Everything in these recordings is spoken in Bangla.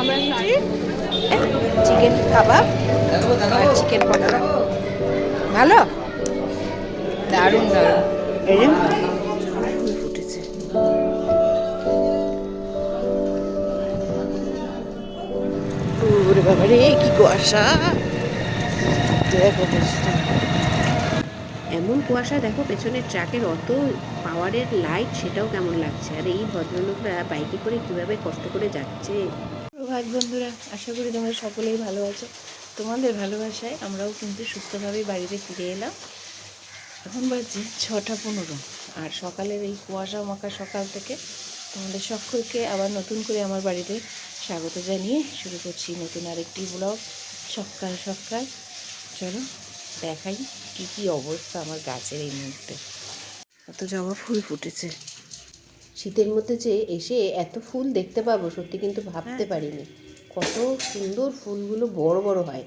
আমরা চিকেন কাবাব আর চিকেন পকোড়া। ভালো? দারুণ দারুণ। এই ফুটেছে ওরে বাবা রে কি কুয়াশা। এমন কুয়াশা দেখো পেছনের ট্রাকের অত পাওয়ারের লাইট সেটাও কেমন লাগছে। আর এই ভদ্রলোকরা বাইকে করে কীভাবে কষ্ট করে যাচ্ছে? প্রভাত বন্ধুরা, আশা করি তোমরা সকলেই ভালো আছো। তোমাদের ভালোবাসায় আমরাও কিন্তু সুস্থভাবে বাড়িতে ফিরে এলাম। এখন বাজছে ছটা পনেরো আর সকালের এই কুয়াশা মাখা সকাল থেকে তোমাদের সকলকে আবার নতুন করে আমার বাড়িতে স্বাগত জানিয়ে শুরু করছি নতুন আরেকটি ব্লগ সকাল সকাল, চলো দেখাই কি কি অবস্থা আমার গাছের এই মুহূর্তে। এত জবা ফুল ফুটেছে। শীতের মধ্যে যে এসে এত ফুল দেখতে পাবো সত্যি কিন্তু ভাবতে পারিনি। কত সুন্দর ফুলগুলো বড় বড় হয়।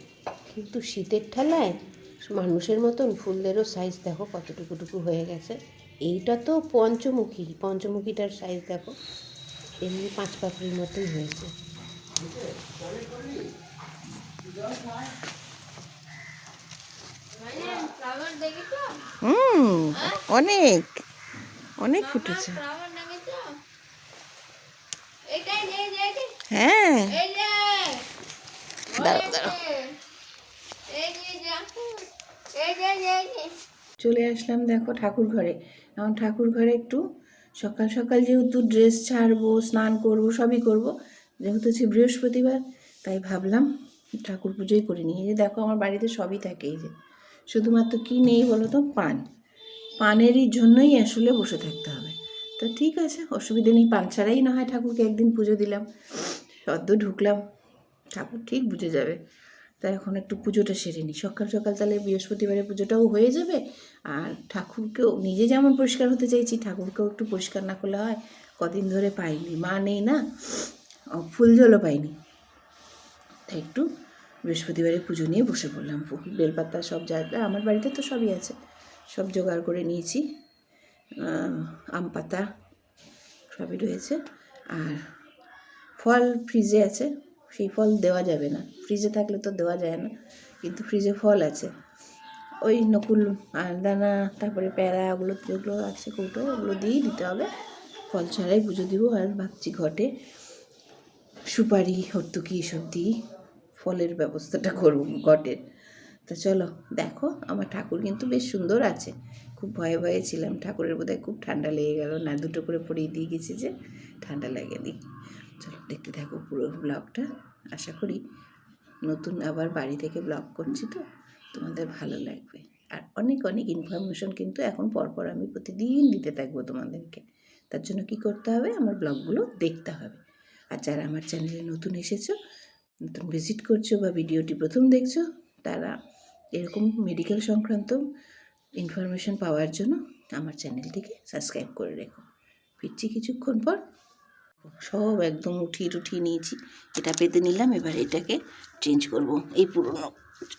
কিন্তু শীতের ঠেলায় মানুষের মতন ফুলেরও সাইজ দেখো কতটুকুটুকু হয়ে গেছে। এইটা তো পঞ্চমুখী পঞ্চমুখীটার সাইজ দেখো। এমনি পাঁচ পাপড়ির মতোই হয়েছে। হুম অনেক অনেক ফুটেছে ফ্লাওয়ার দেখেছ এইটাই যে যে যে হ্যাঁ। দাঁড়াও দাঁড়াও। চলে আসলাম দেখো ঠাকুর ঘরে। এখন ঠাকুর ঘরে একটু সকাল সকাল যেহেতু ড্রেস ছাড়বো স্নান করব সবই করব যেহেতু হচ্ছে বৃহস্পতিবার তাই ভাবলাম ঠাকুর পুজোই করে নিই। এই যে দেখো আমার বাড়িতে সবই থাকে এই যে। শুধুমাত্র কি নেই বলো তো? পান। পানেরই জন্যই আসলে বসে থাকতে হবে। তো ঠিক আছে অসুবিধে নেই পান ছাড়াই না হয় ঠাকুরকে একদিন পুজো দিলাম। সদ্য ঢুকলাম, ঠাকুর ঠিক বুঝে যাবে। তাই এখন একটু পুজোটা সেরে নিই। সকাল সকাল তাহলে বৃহস্পতিবারের পুজোটাও হয়ে যাবে। আর ঠাকুরকেও নিজে যেমন পরিষ্কার হতে চাইছি, ঠাকুরকেও একটু পরিষ্কার না করলে হয়, কদিন ধরে পাইনি। মা নেই না ফুল জলও পাইনি। তাই একটু বৃহস্পতিবারে পুজো নিয়ে বসে পড়লাম। ফুল বেলপাতা সব জায়গা আমার বাড়িতে তো সবই আছে। সব জোগাড় করে নিয়েছি। আম পাতা সবই রয়েছে। আর ফল ফ্রিজে আছে, সেই ফল দেওয়া যাবে না। ফ্রিজে থাকলে তো দেওয়া যায় না, কিন্তু ফ্রিজে ফল আছে। ওই নকুল দানা, তারপরে প্যারা, ওগুলো, যেগুলো আছে, কৌটো, ওগুলো দিয়েই দিতে হবে। ফল ছাড়াই পুজো দিব, আর ভাবছি ঘটে সুপারি হর্তুকি এসব দিই ফলের ব্যবস্থাটা করব ঘটের তো চলো, দেখো, আমার ঠাকুর কিন্তু বেশ সুন্দর আছে। খুব ভয়ে ভয়ে ছিলাম, ঠাকুরের বোধহয় খুব ঠান্ডা লেগে গেল। না, দুটো করে পরিয়ে দিয়ে গেছি যে ঠান্ডা লাগে লাগেনি চলো দেখতে থাকো পুরো ব্লগটা আশা করি নতুন আবার বাড়ি থেকে ব্লগ করছি তো। তোমাদের ভালো লাগবে। আর অনেক অনেক ইনফরমেশন কিন্তু এখন পরপর আমি প্রতিদিন দিতে থাকব তোমাদেরকে। তার জন্য কি করতে হবে? আমার ব্লগগুলো দেখতে হবে। আর যারা আমার চ্যানেলে নতুন এসেছ, নতুন ভিজিট করছ বা ভিডিওটি প্রথম দেখছ, তারা এরকম মেডিকেল সংক্রান্ত ইনফরমেশন পাওয়ার জন্য আমার চ্যানেলটিকে সাবস্ক্রাইব করে রেখো। ফিরছি কিছুক্ষণ পর। সব একদম উঠিয়ে টুঠিয়ে নিয়েছি। এটা পেতে নিলাম, এবার এটাকে চেঞ্জ করব। এই পুরনো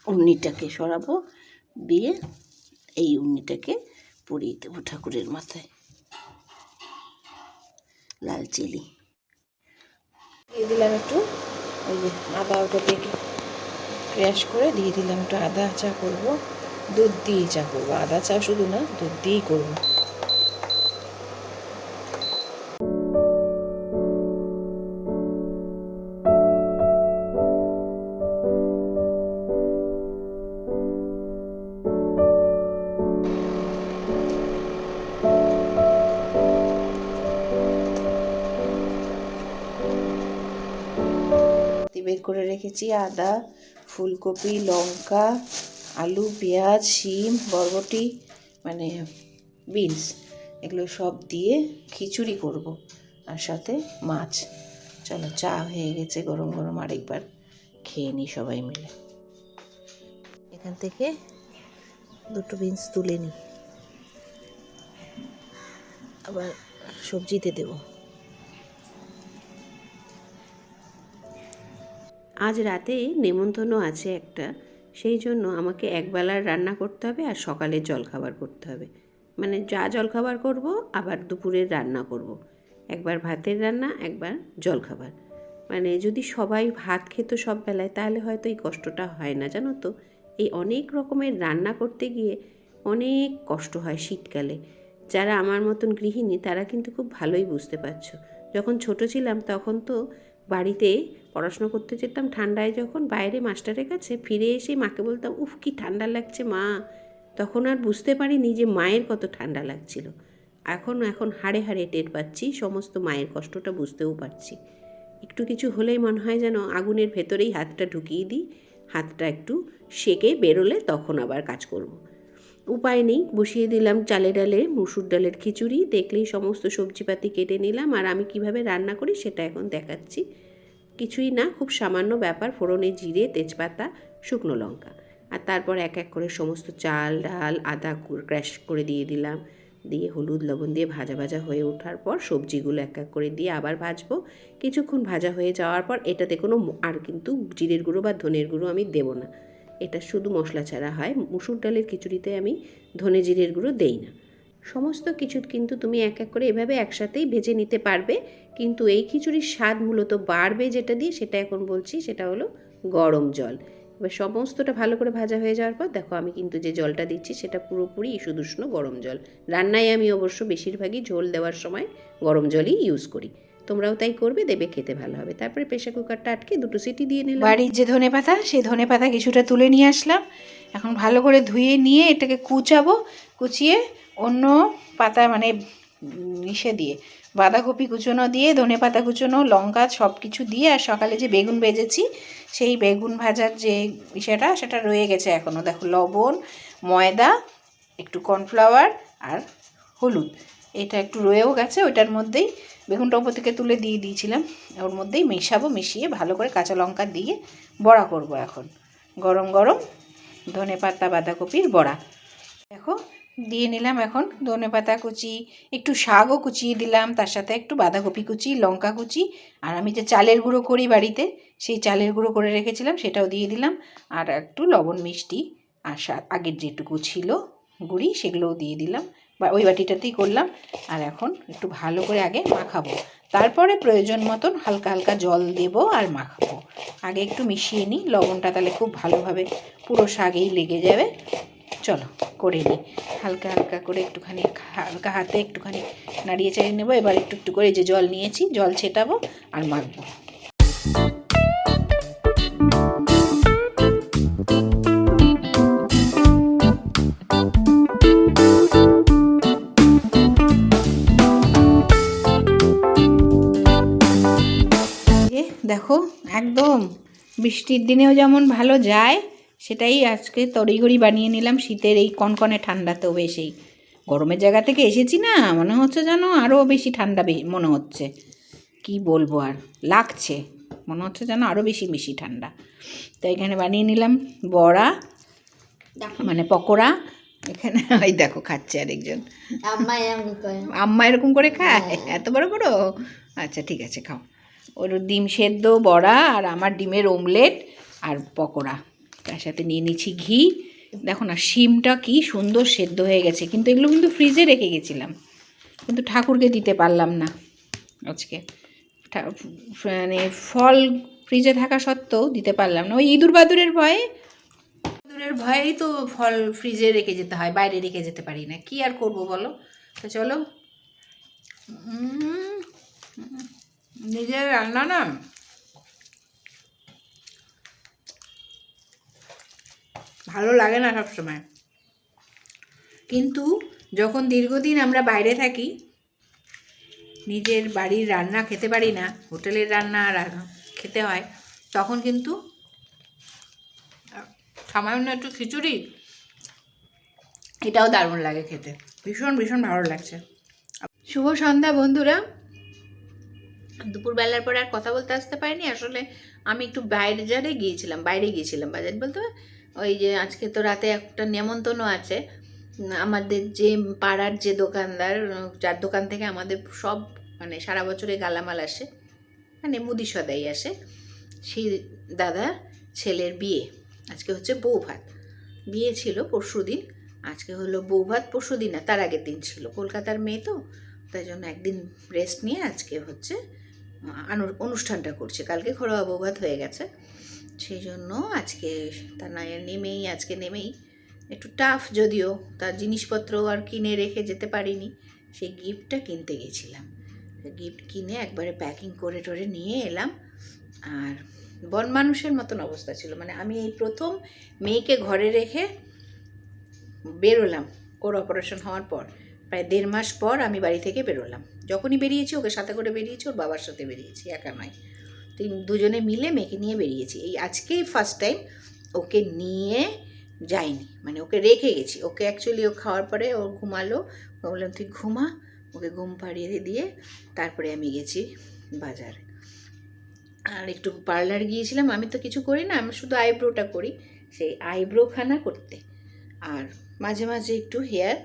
উন্নিটাকে সরাবো, দিয়ে এই উন্নিটাকে পরিয়ে দেবো ঠাকুরের মাথায়। লাল চিলি। দিয়ে দিলাম একটু, ওই যে আদা ওটাকে একটু ক্র্যাশ করে দিয়ে দিলাম একটু আদা চা করব। দুধ দিয়ে চা করব, আদা চা শুধু না, দুধ দিয়েই করব। করে রেখেছি, আদা, ফুলকপি, লঙ্কা, আলু, পেঁয়াজ, শিম, বরবটি মানে বিনস, এগুলো সব দিয়ে খিচুড়ি করব আর সাথে মাছ। চলো, চা হয়ে গেছে গরম গরম আরেকবার, খেয়ে নিই সবাই মিলে। এখান থেকে দুটো বিনস তুলে নিই আবার সবজিতে দেবো। আজ রাতে নেমন্তন্ন আছে একটা। সেই জন্য আমাকে একবেলার রান্না করতে হবে আর সকালের জলখাবার করতে হবে। মানে যা জলখাবার করব, আবার দুপুরের রান্না করব। একবার ভাতের রান্না, একবার জলখাবার। মানে যদি সবাই ভাত খেত সব বেলায়, তাহলে হয়তো এই কষ্টটা হয় না, জানো তো? এই অনেক রকমের রান্না করতে গিয়ে অনেক কষ্ট হয় শীতকালে। যারা আমার মতন গৃহিণী, তারা কিন্তু খুব ভালোই বুঝতে পারছ। যখন ছোট ছিলাম, তখন তো বাড়িতে পড়াশোনা করতে যেতাম ঠান্ডায় যখন বাইরে মাস্টারের কাছে ফিরে এসে মাকে বলতাম, উফ, কি ঠান্ডা লাগছে মা। তখন আর বুঝতে পারিনি যে মায়ের কত ঠান্ডা লাগছিল। এখন এখন হাড়ে হাড়ে টের পাচ্ছি, সমস্ত মায়ের কষ্টটা বুঝতেও পারছি। একটু কিছু হলেই মনে হয় যেন আগুনের ভেতরেই হাতটা ঢুকিয়ে দিই, হাতটা একটু সেকে বেরোলে তখন আবার কাজ করব। উপায় নেই, বসিয়ে দিলাম চালে ডালে, মুসুর ডালের খিচুড়ি, দেখলেই সমস্ত সবজিপাতি কেটে নিলাম, আর আমি কীভাবে রান্না করি সেটা এখন দেখাচ্ছি। কিছুই না, খুব সামান্য ব্যাপার, ফোড়নে জিরে, তেজপাতা, শুকনো লঙ্কা। আর তারপর এক এক করে সমস্ত চাল, ডাল, আদা ক্র্যাশ করে দিয়ে দিলাম। দিয়ে হলুদ, লবণ দিয়ে ভাজা ভাজা হয়ে ওঠার পর সবজিগুলো এক এক করে দিয়ে আবার ভাজবো। কিছুক্ষণ ভাজা হয়ে যাওয়ার পর এটাতে কোনো আর কিন্তু জিরের গুঁড়ো বা ধনের গুঁড়ো আমি দেবো না। এটা শুধু মশলা ছাড়া হয়। মুসুর ডালের খিচুড়িতে আমি ধনে জিরের গুঁড়ো দেই না। সমস্ত কিছু কিন্তু তুমি এক এক করে এভাবে একসাথেই ভেজে নিতে পারবে। কিন্তু এই খিচুড়ির স্বাদ মূলত বাড়বে যেটা দিয়ে সেটা এখন বলছি, সেটা হলো গরম জল। এবার সমস্তটা ভালো করে ভাজা হয়ে যাওয়ার পর দেখো আমি কিন্তু যে জলটা দিচ্ছি সেটা পুরোপুরি ইস্যুদুষ্ণ গরম জল। রান্নায় আমি অবশ্য বেশিরভাগই ঝোল দেওয়ার সময় গরম জলই ইউজ করি। তোমরাও তাই করবে, দেবে, খেতে ভালো হবে। তারপরে প্রেশার কুকারটা আটকে দুটো সিটি দিয়ে নিলাম। বাড়ির যে ধনে পাতা, সেই ধনে পাতা কিছুটা তুলে নিয়ে আসলাম। এখন ভালো করে ধুয়ে নিয়ে এটাকে কুচাবো, কুচিয়ে অন্য পাতা মানে ইসে দিয়ে বাঁধাকপি কুচোনো দিয়ে, ধনে পাতা কুচোনো, লঙ্কা সব কিছু দিয়ে আর সকালে যে বেগুন ভেজেছি, সেই বেগুন ভাজার যে ইসেটা, সেটা রয়ে গেছে এখনও দেখো, লবণ, ময়দা, একটু কর্নফ্লাওয়ার আর হলুদ। এটা একটু রয়েও গেছে, ওইটার মধ্যেই বেগুনটা ওপর থেকে তুলে দিয়ে দিয়েছিলাম। ওর মধ্যেই মেশাবো, মিশিয়ে ভালো করে কাঁচা লঙ্কা দিয়ে বড়া করব এখন। গরম গরম ধনে পাতা, বাঁধাকপির বড়া। দেখো দিয়ে নিলাম এখন ধনে পাতা কুচি, একটু শাকও কুচিয়ে দিলাম, তার সাথে একটু বাঁধাকপি কুচি, লঙ্কা কুচি, আর আমি যে চালের গুঁড়ো করি বাড়িতে, সেই চালের গুঁড়ো করে রেখেছিলাম, সেটাও দিয়ে দিলাম, আর একটু লবণ মিষ্টি, আর আগের যেটুকু ছিল গুঁড়ি, সেগুলোও দিয়ে দিলাম, বা ওই বাটিটাতেই করলাম, আর এখন একটু ভালো করে আগে মাখাবো, তারপরে প্রয়োজন মতন হালকা হালকা জল দেবো আর মাখাবো, আগে একটু মিশিয়ে নিই, লবণটা তাহলে খুব ভালোভাবে পুরো শাকেই লেগে যাবে চলো, করে নিই। হালকা হালকা করে একটুখানি হালকা হাতে একটুখানি নাড়িয়ে চাড়িয়ে নেব। এবার একটু একটু করে যে জল নিয়েছি, জল ছেটাবো আর মাখবো। দেখো, একদম বৃষ্টির দিনেও যেমন ভালো যায় সেটাই আজকে তড়িঘড়ি বানিয়ে নিলাম শীতের এই কনকনে ঠান্ডাতেও বেশি। গরমের জায়গা থেকে এসেছি না মনে হচ্ছে যেন আরও বেশি ঠান্ডা বে- মনে হচ্ছে। কি বলব আর লাগছে। মনে হচ্ছে যেন আরও বেশি বেশি ঠান্ডা। তো এখানে বানিয়ে নিলাম বড়া মানে পকোড়া। এখানে ওই দেখো খাচ্ছে আরেকজন। আম্মা আম্মা এরকম করে খায়? এত বড় বড়? আচ্ছা ঠিক আছে খাও। ওর ডিম সেদ্ধ বড়া আর আমার ডিমের ওমলেট আর পকোড়া। তার সাথে নিয়ে নিচ্ছি ঘি। দেখো না, শিমটা কি সুন্দর সেদ্ধ হয়ে গেছে, কিন্তু এগুলো কিন্তু ফ্রিজে রেখে গেছিলাম। কিন্তু ঠাকুরকে দিতে পারলাম না আজকে। মানে ফল ফ্রিজে থাকা সত্ত্বেও দিতে পারলাম না। ওই ইঁদুর বাদুরের ভয়ে, ইঁদুরের ভয়েই তো ফল ফ্রিজে রেখে যেতে হয়, বাইরে রেখে যেতে পারি না। কি আর করব বলো? তো চলো। নিজের রান্না না? ভালো লাগে না সবসময়। কিন্তু যখন দীর্ঘদিন আমরা বাইরে থাকি, নিজের বাড়ির রান্না খেতে পারি না, হোটেলের রান্না খেতে হয়, তখন কিন্তু সামান্য একটু খিচুড়ি, এটাও দারুণ লাগে খেতে। ভীষণ ভীষণ ভালো লাগছে। শুভ সন্ধ্যা বন্ধুরা। দুপুরবেলার পরে আর কথা বলতে আসতে পারিনি। আসলে আমি একটু বাইরে, যারে গিয়েছিলাম, বাইরে গিয়েছিলাম বাজার, বলতে? ওই যে আজকে তো রাতে একটা নেমন্তন্ন আছে। আমাদের যে পাড়ার যে দোকানদার, যার দোকান থেকে আমাদের সব মানে সারা বছরে গালামাল আসে মানে মুদি সদাই আসে, সেই দাদা ছেলের বিয়ে। আজকে হচ্ছে বউ ভাত বিয়ে ছিল পরশু দিন। আজকে হলো বউ ভাত পরশু দিন না, তার আগের দিন ছিল। কলকাতার মেয়ে তো, তাই জন্য একদিন রেস্ট নিয়ে আজকে হচ্ছে অনুষ্ঠানটা করছে। কালকে ঘরোয়া বউ ভাত হয়ে গেছে। সেই জন্য আজকে তার নেমেই, আজকে নেমেই একটু টাফ যদিও তার জিনিসপত্র আর কিনে রেখে যেতে পারিনি। সেই গিফটটা কিনতে গেছিলাম। গিফট কিনে একবারে প্যাকিং করে টরে নিয়ে এলাম। আর বন মানুষের মতন অবস্থা ছিল। মানে আমি এই প্রথম মেয়েকে ঘরে রেখে বেরোলাম ওর অপারেশন হওয়ার পর। প্রায় দেড় মাস পর আমি বাড়ি থেকে বেরোলাম। যখনই বেরিয়েছি ওকে সাথে করে বেরিয়েছি, ওর বাবার সাথে বেরিয়েছি, একা নয়। তিন দুজনে মিলে মেয়েকে নিয়ে বেরিয়েছি। এই আজকেই ফার্স্ট টাইম ওকে নিয়ে যাইনি। মানে ওকে রেখে গেছি। ওকে অ্যাকচুয়ালি ও খাওয়ার পরে ও ঘুমালো। বললাম, তুই ঘুমা। ওকে ঘুম পাড়িয়ে দিয়ে তারপরে আমি গেছি বাজারে। আর একটু পার্লার গিয়েছিলাম। আমি তো কিছু করি না, আমি শুধু আইব্রোটা করি। সেই আইব্রোখানা করতে। আর মাঝে মাঝে একটু হেয়ার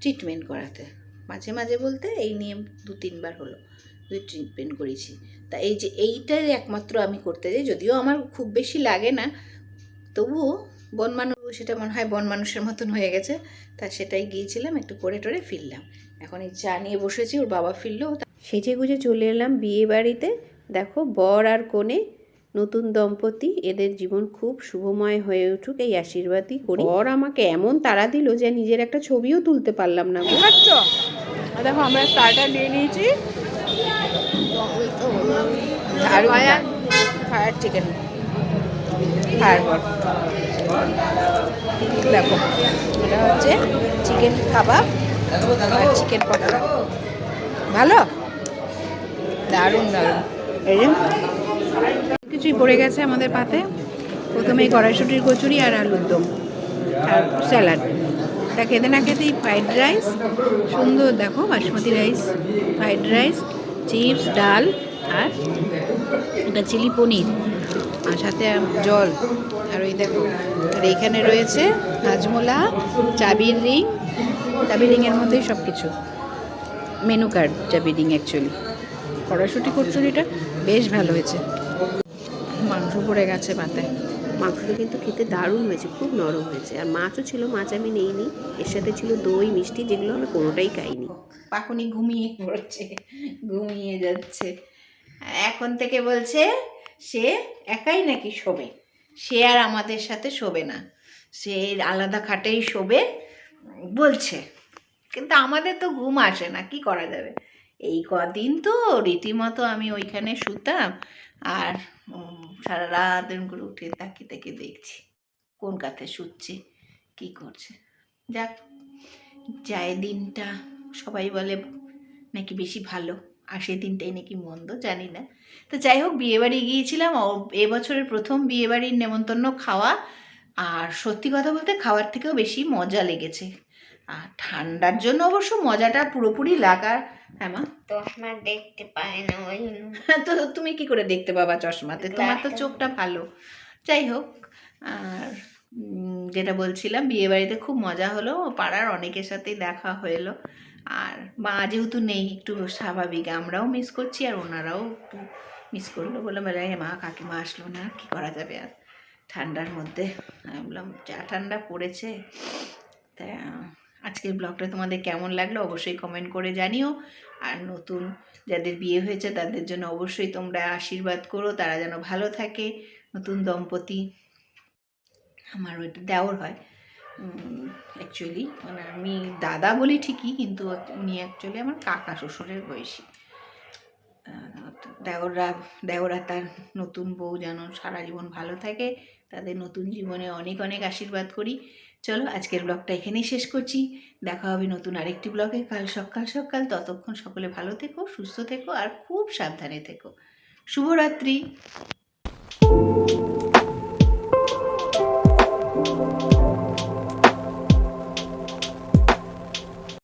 ট্রিটমেন্ট করাতে। মাঝে মাঝে বলতে এই নিয়ে দু তিনবার হলো। দুই ট্রিটমেন্ট করেছি। তা এই যে এইটাই একমাত্র আমি করতে যাই যদিও আমার খুব বেশি লাগে না, তবুও বন মানুষ সেটা মনে হয় বন মানুষের মতন হয়ে গেছে, তা সেটাই গিয়েছিলাম, একটু করে টরে ফিরলাম। এখন এই চা নিয়ে বসেছি, ওর বাবা ফিরলো সেজে গুজে চলে এলাম বিয়ে বাড়িতে। দেখো, বর আর কোণে নতুন দম্পতি, এদের জীবন খুব শুভময় হয়ে উঠুক, এই আশীর্বাদই করি। বর আমাকে এমন তাড়া দিল যে নিজের একটা ছবিও তুলতে পারলাম না। দেখো, আমরা স্টার্টার নিয়ে নিয়েছি। ফায়ার? Chicken fire ball. দেখো এটা হচ্ছে চিকেন কাবাব আর চিকেন পকোড়া। ভালো? দারুণ দারুণ। এই কিছুই পড়ে গেছে আমাদের পাতে। প্রথমে কড়াইশুটির কচুরি আর আলুর দম আর স্যালাড। তা খেতে না খেতেই ফ্রাইড রাইস সুন্দর দেখো basmati rice fried rice chips, ডাল আর এটা চিলি পনির আর সাথে জল। আর ওই দেখো, আর এইখানে রয়েছে হাজমোলা চাবির রিং। চাবি রিংয়ের মধ্যেই সব কিছু মেনু কার্ড চাবি রিং অ্যাকচুয়ালি কড়াশুটি কচুরিটা বেশ ভালো হয়েছে। মাংস পড়ে গেছে পাতে। মাংসটা কিন্তু খেতে দারুণ হয়েছে, খুব নরম হয়েছে। আর মাছও ছিল, মাছ আমি নেইনি। এর সাথে ছিল দই, মিষ্টি, যেগুলো আমি কোনোটাই খাইনি। পাকুনি ঘুমিয়ে পড়ছে, ঘুমিয়ে যাচ্ছে। এখন থেকে বলছে, সে একাই নাকি শোবে? সে আর আমাদের সাথে শোবে না। সে আলাদা খাটেই শোবে, বলছে। কিন্তু আমাদের তো ঘুম আসে না, কি করা যাবে? এই কদিন তো রীতিমতো আমি ওইখানে শুতাম আর সারা রাত এরম করে উঠে তাকিয়ে তাকিয়ে দেখছি, কোন কাতে শুচ্ছে, কি করছে। যাক যায় দিনটা সবাই বলে নাকি বেশি ভালো, আর দিনটাই নাকি মন্দ, জানি না। তো যাই হোক বিয়েবাড়ি গিয়েছিলাম এবছরের প্রথম বিয়েবাড়ির নেমন্তন্ন খাওয়া, আর সত্যি কথা বলতে খাওয়ার থেকেও বেশি মজা লেগেছে। আর ঠান্ডার জন্য অবশ্য মজাটা পুরোপুরি লাগার। হ্যাঁ মা? তো দেখতে পায় না ওই জন্য। তো তুমি কি করে দেখতে পাবা চশমাতে? তোমার তো চোখটা ভালো। যাই হোক আর যেটা বলছিলাম বিয়ে বাড়িতে খুব মজা হলো পাড়ার অনেকের সাথেই দেখা হলো আর মা যেহেতু নেই একটু স্বাভাবিক আমরাও মিস করছি আর ওনারাও একটু মিস করল বললাম বলে মা কাকিমা আসলো না কি করা যাবে আর? ঠান্ডার মধ্যে আমি বললাম যা ঠান্ডা পড়েছে তা আজকের ব্লগটা তোমাদের কেমন লাগল অবশ্যই কমেন্ট করে জানিও। আর নতুন যাদের বিয়ে হয়েছে তাদের জন্য অবশ্যই তোমরা আশীর্বাদ করো, তারা যেন ভালো থাকে। নতুন দম্পতি আমার ওইটা দেওর হয়। অ্যাকচুয়ালি মানে আমি দাদা বলি ঠিকই, কিন্তু উনি অ্যাকচুয়ালি আমার কাকা শ্বশুরের বয়সী। দেওররা দেওরা তার নতুন বউ যেন সারা জীবন ভালো থাকে, তাদের নতুন জীবনে অনেক অনেক আশীর্বাদ করি। চলো আজকের ব্লগটা এখানেই শেষ করছি। দেখা হবে নতুন আরেকটি ব্লগে। কাল সকাল সকাল ততক্ষণ সকলে ভালো থেকো, সুস্থ থেকো আর খুব সাবধানে থেকো। শুভরাত্রি।